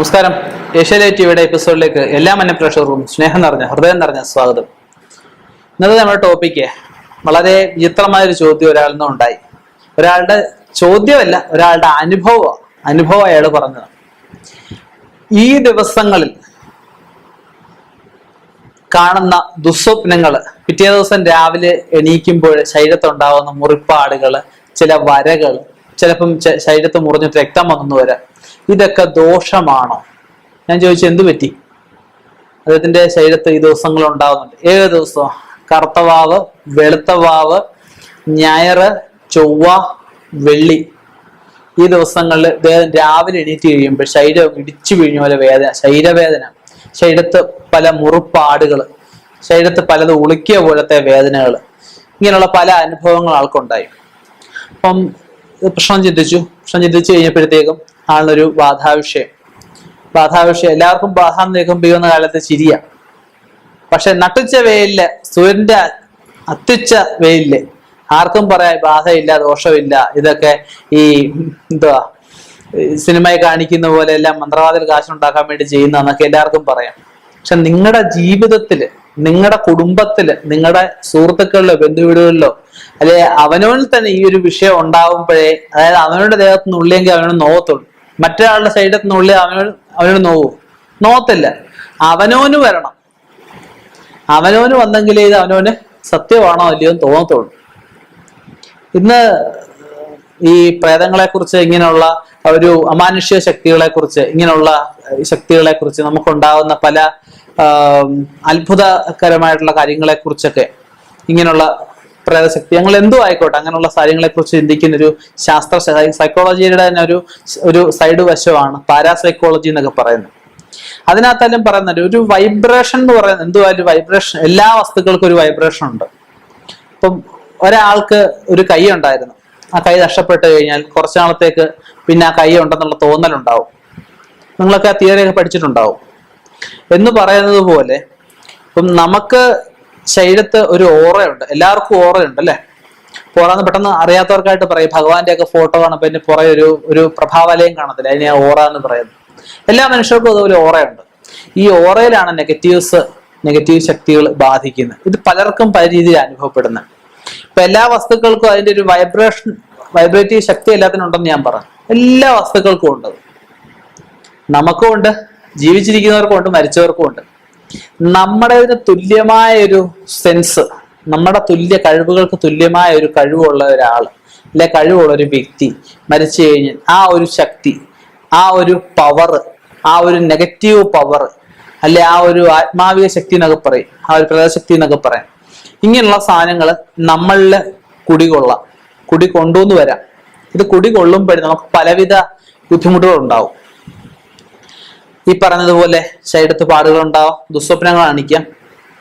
നമസ്കാരം. ഏഷ്യാലൈറ്റ് ടിവിയുടെ എപ്പിസോഡിലേക്ക് എല്ലാ മന്യപ്രേക്ഷകർക്കും സ്നേഹം നിറഞ്ഞ ഹൃദയം നിറഞ്ഞ സ്വാഗതം. ഇന്നത്തെ നമ്മുടെ ടോപ്പിക്ക് വളരെ വിചിത്രമായ ഒരു ചോദ്യം ഒരാളിൽ നിന്നും ഉണ്ടായി. ഒരാളുടെ ചോദ്യമല്ല ഒരാളുടെ അനുഭവ അനുഭവം അയാൾ പറഞ്ഞത്. ഈ ദിവസങ്ങളിൽ കാണുന്ന ദുസ്വപ്നങ്ങൾ പിറ്റേ ദിവസം രാവിലെ എണീക്കുമ്പോൾ ശരീരത്തുണ്ടാവുന്ന മുറിപ്പാടുകൾ ചില വരകൾ ചിലപ്പം ശരീരത്ത് മുറിഞ്ഞിട്ട് രക്തം വന്നു വരാം. ഇതൊക്കെ ദോഷമാണോ? ഞാൻ ചോദിച്ചു എന്തു പറ്റി? അദ്ദേഹത്തിന്റെ ശരീരത്ത് ഈ ദിവസങ്ങൾ ഉണ്ടാകുന്നുണ്ട് ഏത് ദിവസം കറുത്തവാവ് വെളുത്തവാവ് ഞായറ് ചൊവ്വ വെള്ളി. ഈ ദിവസങ്ങളിൽ അദ്ദേഹം രാവിലെ എണീറ്റ് കഴിയുമ്പോൾ ശരീരം ഇടിച്ചു പിഴിഞ്ഞ പോലെ വേദന ശരീരവേദന. ശരീരത്ത് പല മുറുപ്പാടുകൾ ശരീരത്ത് പലത് ഉളുക്കിയ പോലത്തെ വേദനകൾ ഇങ്ങനെയുള്ള പല അനുഭവങ്ങൾ ആൾക്കുണ്ടായി. അപ്പം പ്രശ്നം ചിന്തിച്ചു. പ്രശ്നം ചിന്തിച്ചു കഴിഞ്ഞപ്പോഴത്തേക്കും ആളിനൊരു ബാധാവിഷയം. ബാധാവിഷയം. എല്ലാവർക്കും ബാധ ഈ വന്ന കാലത്ത് ചിരിയ. പക്ഷെ നട്ടുച്ച വെയിലിൽ സൂര്യന്റെ അത്യുച്ച വെയിലിൽ ആർക്കും പറയാം ബാധയില്ല ദോഷമില്ല. ഇതൊക്കെ ഈ എന്തുവാ സിനിമയെ കാണിക്കുന്ന പോലെ എല്ലാം മന്ത്രവാദികൾ കാശുണ്ടാക്കാൻ വേണ്ടി ചെയ്യുന്ന എന്നൊക്കെ എല്ലാവർക്കും പറയാം. പക്ഷെ നിങ്ങളുടെ ജീവിതത്തിൽ നിങ്ങളുടെ കുടുംബത്തിൽ നിങ്ങളുടെ സുഹൃത്തുക്കളിലോ ബന്ധുവീടുകളിലോ അല്ലെ അവനവനിൽ തന്നെ ഈ ഒരു വിഷയം ഉണ്ടാവുമ്പോഴേ അതായത് അവനവന്റെ ദേഹത്ത് നിന്ന് ഉള്ളിയെങ്കിൽ അവനോട് നോവത്തുള്ളൂ മറ്റൊരാളുടെ സൈഡിൽ നിന്നുള്ളിൽ അവനോട് അവനോട് നോവും നോത്തില്ല അവനോന് വരണം. അവനോന് വന്നെങ്കിലേ ഇത് അവനോന് സത്യമാണോ അല്ലയോ എന്ന് തോന്നത്തുള്ളൂ. ഇന്ന് ഈ പ്രേതങ്ങളെ കുറിച്ച് ഇങ്ങനെയുള്ള ഒരു അമാനുഷ്യ ശക്തികളെ കുറിച്ച് ഇങ്ങനെയുള്ള ശക്തികളെ കുറിച്ച് നമുക്കുണ്ടാവുന്ന പല അത്ഭുതകരമായിട്ടുള്ള കാര്യങ്ങളെ കുറിച്ചൊക്കെ ഇങ്ങനെയുള്ള പ്രേതശക്തി ഞങ്ങൾ എന്തോ ആയിക്കോട്ടെ. അങ്ങനെയുള്ള കാര്യങ്ങളെ കുറിച്ച് ചിന്തിക്കുന്ന ഒരു ശാസ്ത്ര സൈക്കോളജിയുടെ തന്നെ ഒരു ഒരു സൈഡ് വശമാണ് പാരാസൈക്കോളജി എന്നൊക്കെ പറയുന്നത്. അതിനകത്താലും പറയുന്നുണ്ട് ഒരു വൈബ്രേഷൻ എന്ന് പറയുന്നത് എന്തുവാ ഒരു വൈബ്രേഷൻ എല്ലാ വസ്തുക്കൾക്കും ഒരു വൈബ്രേഷൻ ഉണ്ട്. ഇപ്പം ഒരാൾക്ക് ഒരു കൈ ഉണ്ടായിരുന്നു. ആ കൈ നഷ്ടപ്പെട്ട് കഴിഞ്ഞാൽ കുറച്ചു നാളത്തേക്ക് പിന്നെ ആ കൈ ഉണ്ടെന്നുള്ള തോന്നലുണ്ടാവും. നിങ്ങളൊക്കെ ആ തിയറിയൊക്കെ പഠിച്ചിട്ടുണ്ടാവും. എന്ന് പറയുന്നത് പോലെ ഇപ്പം നമുക്ക് ശരീരത്ത് ഒരു ഓറയുണ്ട്. എല്ലാവർക്കും ഓറയുണ്ട് അല്ലെ? ഓറാന്ന് പെട്ടെന്ന് അറിയാത്തവർക്കായിട്ട് പറയും. ഭഗവാന്റെ ഒക്കെ ഫോട്ടോ കാണുമ്പോൾ അതിന്റെ പുറകെ ഒരു ഒരു പ്രഭാവലയം കാണത്തില്ല. അതിനെ ഓറ എന്ന് പറയുന്നത്. എല്ലാ മനുഷ്യർക്കും അതുപോലെ ഓറയുണ്ട്. ഈ ഓറയിലാണ് നെഗറ്റീവ്സ് നെഗറ്റീവ് ശക്തികൾ ബാധിക്കുന്നത്. ഇത് പലർക്കും പല രീതിയിൽ അനുഭവപ്പെടുന്നത്. ഇപ്പൊ എല്ലാ വസ്തുക്കൾക്കും അതിന്റെ ഒരു വൈബ്രേഷൻ വൈബ്രേറ്റീവ് ശക്തി എല്ലാത്തിനും ഉണ്ടെന്ന് ഞാൻ പറഞ്ഞു. എല്ലാ വസ്തുക്കൾക്കും ഉണ്ട് നമുക്കും ഉണ്ട് ജീവിച്ചിരിക്കുന്നവർക്കും ഉണ്ട് മരിച്ചവർക്കും ഉണ്ട്. നമ്മുടേതിന് തുല്യമായ ഒരു സെൻസ് നമ്മുടെ തുല്യ കഴിവുകൾക്ക് തുല്യമായ ഒരു കഴിവുള്ള ഒരാൾ അല്ലെ കഴിവുള്ള ഒരു വ്യക്തി മരിച്ചു കഴിഞ്ഞാൽ ആ ഒരു ശക്തി ആ ഒരു പവർ ആ ഒരു നെഗറ്റീവ് പവർ അല്ലെ ആ ഒരു ആത്മാവിക ശക്തി എന്നൊക്കെ പറയും ആ ഒരു പ്രേതശക്തി എന്നൊക്കെ പറയാം. ഇങ്ങനെയുള്ള സാധനങ്ങൾ നമ്മളിൽ കുടികൊള്ളാം കുടി കൊണ്ടുവന്ന് വരാം. ഇത് കുടി കൊള്ളുമ്പോഴേ നമുക്ക് പലവിധ ബുദ്ധിമുട്ടുകൾ ഉണ്ടാവും. ഈ പറഞ്ഞതുപോലെ ശരീരത്ത് പാടുകൾ ഉണ്ടാവാം. ദുസ്വപ്നങ്ങൾ കാണിക്കാം.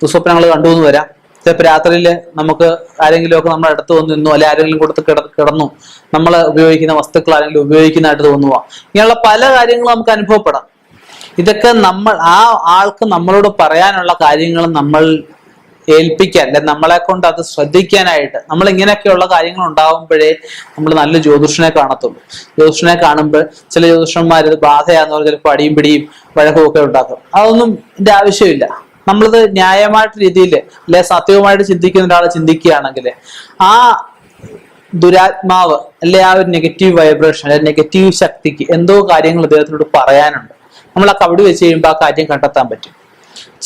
ദുസ്വപ്നങ്ങൾ കണ്ടു എന്ന് വരാം. ചിലപ്പോൾ രാത്രിയിൽ നമുക്ക് ആരെങ്കിലും ഒക്കെ നമ്മുടെ അടുത്ത് വന്ന് നിന്നു അല്ലെ ആരെങ്കിലും കൊടുത്ത് കിട കിടന്നു നമ്മൾ ഉപയോഗിക്കുന്ന വസ്തുക്കൾ ആരെങ്കിലും ഉപയോഗിക്കുന്നതായിട്ട് തോന്നുക. ഇങ്ങനെയുള്ള പല കാര്യങ്ങളും നമുക്ക് അനുഭവപ്പെടാം. ഇതൊക്കെ നമ്മൾ ആ ആൾക്ക് നമ്മളോട് പറയാനുള്ള കാര്യങ്ങൾ നമ്മൾ ഏൽപ്പിക്കാൻ അല്ലെ നമ്മളെ കൊണ്ട് അത് ശ്രദ്ധിക്കാനായിട്ട് നമ്മൾ ഇങ്ങനെയൊക്കെയുള്ള കാര്യങ്ങൾ ഉണ്ടാകുമ്പോഴേ നമ്മൾ നല്ല ജ്യോതിഷനെ കാണത്തുള്ളൂ. ജ്യോതിഷനെ കാണുമ്പോൾ ചില ജ്യോതിഷന്മാർ ഇത് ബാധയാന്ന് പറഞ്ഞാൽ ചിലപ്പോൾ അടിയും പിടിയും വഴക്കും ഒക്കെ ഉണ്ടാക്കും. അതൊന്നും ഇതിന്റെ ആവശ്യമില്ല. നമ്മളിത് ന്യായമായിട്ട് രീതിയിൽ അല്ലെ സത്യവുമായിട്ട് ചിന്തിക്കുന്ന ഒരാൾ ചിന്തിക്കുകയാണെങ്കിൽ ആ ദുരാത്മാവ് അല്ലെ ആ ഒരു നെഗറ്റീവ് വൈബ്രേഷൻ അല്ലെ നെഗറ്റീവ് ശക്തിക്ക് എന്തോ കാര്യങ്ങൾ അദ്ദേഹത്തിനോട് പറയാനുണ്ട്. നമ്മൾ ആ കവിട് വെച്ച് കഴിയുമ്പോൾ ആ കാര്യം കണ്ടെത്താൻ പറ്റും.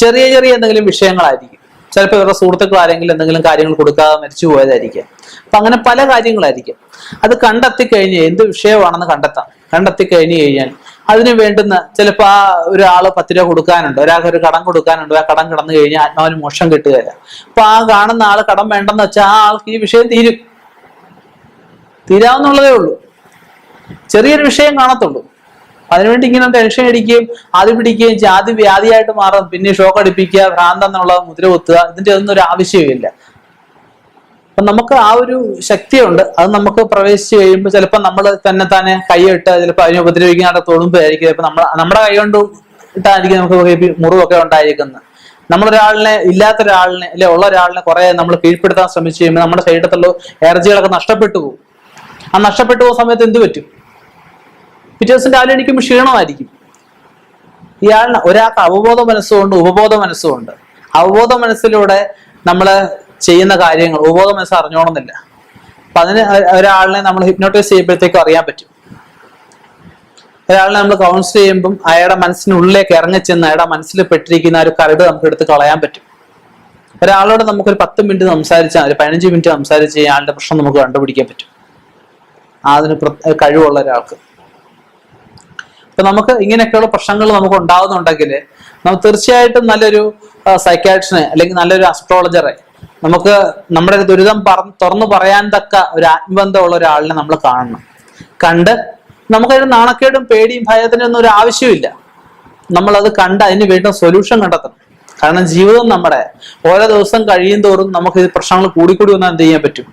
ചെറിയ ചെറിയ എന്തെങ്കിലും വിഷയങ്ങളായിരിക്കും. ചിലപ്പോൾ ഇവരുടെ സുഹൃത്തുക്കൾ ആരെങ്കിലും എന്തെങ്കിലും കാര്യങ്ങൾ കൊടുക്കാതെ മരിച്ചു പോയതായിരിക്കും. അപ്പൊ അങ്ങനെ പല കാര്യങ്ങളായിരിക്കും. അത് കണ്ടെത്തി കഴിഞ്ഞ് എന്ത് വിഷയമാണെന്ന് കണ്ടെത്താം. കണ്ടെത്തി കഴിഞ്ഞു കഴിഞ്ഞാൽ അതിന് വേണ്ടുന്ന ചിലപ്പോൾ ആ ഒരാൾ പത്ത് രൂപ കൊടുക്കാനുണ്ട് ഒരാൾക്ക് ഒരു കടം കൊടുക്കാനുണ്ട് ആ കടം കിടന്നു കഴിഞ്ഞാൽ ആത്മാവിന് മോശം കിട്ടുകയില്ല. അപ്പൊ ആ കാണുന്ന ആൾ കടം വേണ്ടെന്ന് വെച്ചാൽ ആ ആൾക്ക് ഈ വിഷയം തീരും. തീരാവുന്നുള്ളതേ ഉള്ളൂ. ചെറിയൊരു വിഷയം കാണത്തുള്ളൂ. അതിനുവേണ്ടി ഇങ്ങനെ ടെൻഷൻ അടിക്കുകയും അത് പിടിക്കുകയും ആദ്യം വ്യാധിയായിട്ട് മാറും പിന്നെ ഷോക്ക് അടിപ്പിക്കുക ഭ്രാന്ത എന്നുള്ള മുദ്ര കുത്തുക ഇതിന്റെ ഒന്നും ഒരു ആവശ്യമില്ല അപ്പൊ നമുക്ക് ആ ഒരു ശക്തിയുണ്ട്. അത് നമുക്ക് പ്രവേശിച്ച് കഴിയുമ്പോൾ ചിലപ്പോൾ നമ്മൾ തന്നെ തന്നെ കൈയിട്ട് ചിലപ്പോൾ അതിനെ ഉപദ്രവിക്കാനായിട്ട് തൊടുമ്പോഴായിരിക്കും ചിലപ്പോൾ നമ്മൾ നമ്മുടെ കൈ കൊണ്ട് ഇട്ടായിരിക്കും നമുക്ക് മുറിവൊക്കെ ഉണ്ടായിരിക്കുന്നത്. നമ്മളൊരാളിനെ ഇല്ലാത്ത ഒരാളിനെ അല്ലെ ഉള്ള ഒരാളിനെ കുറെ നമ്മൾ കീഴ്പ്പെടുത്താൻ ശ്രമിച്ചു കഴിയുമ്പോൾ നമ്മുടെ ശരീരത്തിലുള്ള എനർജികളൊക്കെ നഷ്ടപ്പെട്ടു പോകും. ആ നഷ്ടപ്പെട്ടു പോകുന്ന സമയത്ത് എന്ത് പറ്റും? പിറ്റേ ദിവസം രാവിലെ എണീക്കുമ്പോൾ ക്ഷീണമായിരിക്കും. ഇയാളിന് ഒരാൾക്ക് അവബോധ മനസ്സുമുണ്ട് ഉപബോധ മനസ്സുമുണ്ട് അവബോധ മനസ്സിലൂടെ നമ്മൾ ചെയ്യുന്ന കാര്യങ്ങൾ ഉപബോധ മനസ്സ് അറിഞ്ഞോണമെന്നില്ല അപ്പൊ അതിന് ഒരാളിനെ നമ്മൾ ഹിപ്നോട്ടൈസ് ചെയ്യുമ്പോഴത്തേക്കും അറിയാൻ പറ്റും. ഒരാളിനെ നമ്മൾ കൗൺസിൽ ചെയ്യുമ്പം അയാളുടെ മനസ്സിനുള്ളിലേക്ക് ഇറങ്ങിച്ചെന്ന് അയാളുടെ മനസ്സിൽ പെട്ടിരിക്കുന്ന ഒരു കരട് നമുക്ക് എടുത്ത് കളയാൻ പറ്റും. ഒരാളോട് നമുക്കൊരു പത്ത് മിനിറ്റ് സംസാരിച്ചാൽ ഒരു പതിനഞ്ച് മിനിറ്റ് സംസാരിച്ച് അയാളുടെ പ്രശ്നം നമുക്ക് കണ്ടുപിടിക്കാൻ പറ്റും. അതിന് കഴിവുള്ള ഒരാൾക്ക്. അപ്പൊ നമുക്ക് ഇങ്ങനെയൊക്കെയുള്ള പ്രശ്നങ്ങൾ നമുക്ക് ഉണ്ടാകുന്നുണ്ടെങ്കിൽ നമുക്ക് തീർച്ചയായിട്ടും നല്ലൊരു സൈക്കാട്രിസ്റ്റിനെ അല്ലെങ്കിൽ നല്ലൊരു അസ്ട്രോളജറെ നമുക്ക് നമ്മുടെ ദുരിതം പറ തുറന്നു പറയാൻ തക്ക ഒരു ആത്മബന്ധമുള്ള ഒരാളിനെ നമ്മൾ കാണണം. കണ്ട് നമുക്കതിന് നാണക്കേടും പേടിയും ഭയത്തിനും ഒന്നും ഒരു ആവശ്യമില്ല നമ്മളത് കണ്ട് അതിന് വേണ്ട സൊല്യൂഷൻ കണ്ടെത്തണം. കാരണം ജീവിതം നമ്മുടെ ഓരോ ദിവസം കഴിയും തോറും നമുക്ക് ഈ പ്രശ്നങ്ങൾ കൂടിക്കൂടി വന്നാൽ എന്ത് ചെയ്യാൻ പറ്റും?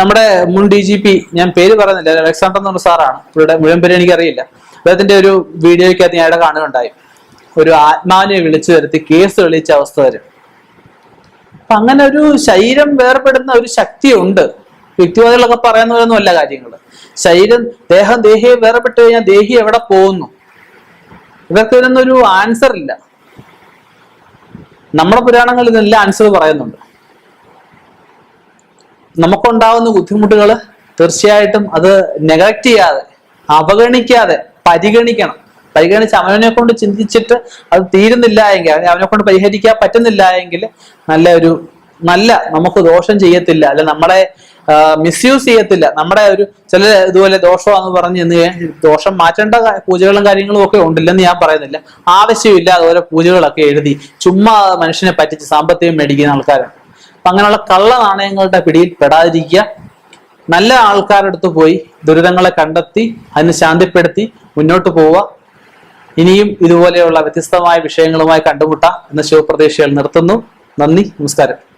നമ്മുടെ മുൻ ഡി ജി പി ഞാൻ പേര് പറയുന്നില്ല അലക്സാണ്ടർ എന്ന് പറഞ്ഞ സാറാണ്. ഇവിടെ മുഴുവൻ പേര് എനിക്കറിയില്ല. അദ്ദേഹത്തിന്റെ ഒരു വീഡിയോയ്ക്കകത്ത് ഞാൻ ഇവിടെ കാണുകയുണ്ടായി. ഒരു ആത്മാവിനെ വിളിച്ചു വരുത്തി കേസ് തെളിയിച്ച അവസ്ഥ വരും. അപ്പൊ അങ്ങനെ ഒരു ശരീരം വേർപെടുന്ന ഒരു ശക്തിയുണ്ട്. വ്യക്തിവാദികളൊക്കെ പറയുന്ന പോലൊന്നും അല്ല കാര്യങ്ങൾ ശരീരം ദേഹം ദേഹിയെ വേർപെട്ട് കഴിഞ്ഞാൽ ദേഹി എവിടെ പോകുന്നു? ഇവർക്ക് ഇതിനൊന്നും ഒരു ആൻസർ ഇല്ല. നമ്മുടെ പുരാണങ്ങളിൽ ഇതിനെല്ലാം ആൻസർ പറയുന്നുണ്ട്. നമുക്കുണ്ടാവുന്ന ബുദ്ധിമുട്ടുകൾ തീർച്ചയായിട്ടും അത് നെഗ്ലക്ട് ചെയ്യാതെ അവഗണിക്കാതെ പരിഗണിക്കണം. പരിഗണിച്ച് അവനെ കൊണ്ട് ചിന്തിച്ചിട്ട് അത് തീരുന്നില്ല എങ്കിൽ അവനെ കൊണ്ട് പരിഹരിക്കാൻ പറ്റുന്നില്ല എങ്കിൽ നല്ല ഒരു നല്ല നമുക്ക് ദോഷം ചെയ്യത്തില്ല അല്ലെ നമ്മളെ മിസ്യൂസ് ചെയ്യത്തില്ല. നമ്മുടെ ഒരു ചില ഇതുപോലെ ദോഷമാണെന്ന് പറഞ്ഞ് എന്ന് ദോഷം മാറ്റേണ്ട പൂജകളും കാര്യങ്ങളും ഒക്കെ ഉണ്ടില്ലെന്ന് ഞാൻ പറയുന്നില്ല. ആവശ്യമില്ല അതുപോലെ പൂജകളൊക്കെ എഴുതി. ചുമ്മാ മനുഷ്യനെ പറ്റിച്ച് സാമ്പത്തികം മേടിക്കുന്ന ആൾക്കാരാണ്. അപ്പൊ അങ്ങനെയുള്ള കള്ള നാണയങ്ങളുടെ പിടിയിൽ പെടാതിരിക്കുക. നല്ല ആൾക്കാരുടെ അടുത്ത് പോയി ദുരിതങ്ങളെ കണ്ടെത്തി അതിനെ ശാന്തിപ്പെടുത്തി മുന്നോട്ട് പോവുക. ഇനിയും ഇതുപോലെയുള്ള വ്യത്യസ്തമായ വിഷയങ്ങളുമായി കണ്ടുമുട്ടാം. എന്ന ശിവപ്രതീക്ഷകൾ നിർത്തുന്നു. നന്ദി നമസ്കാരം.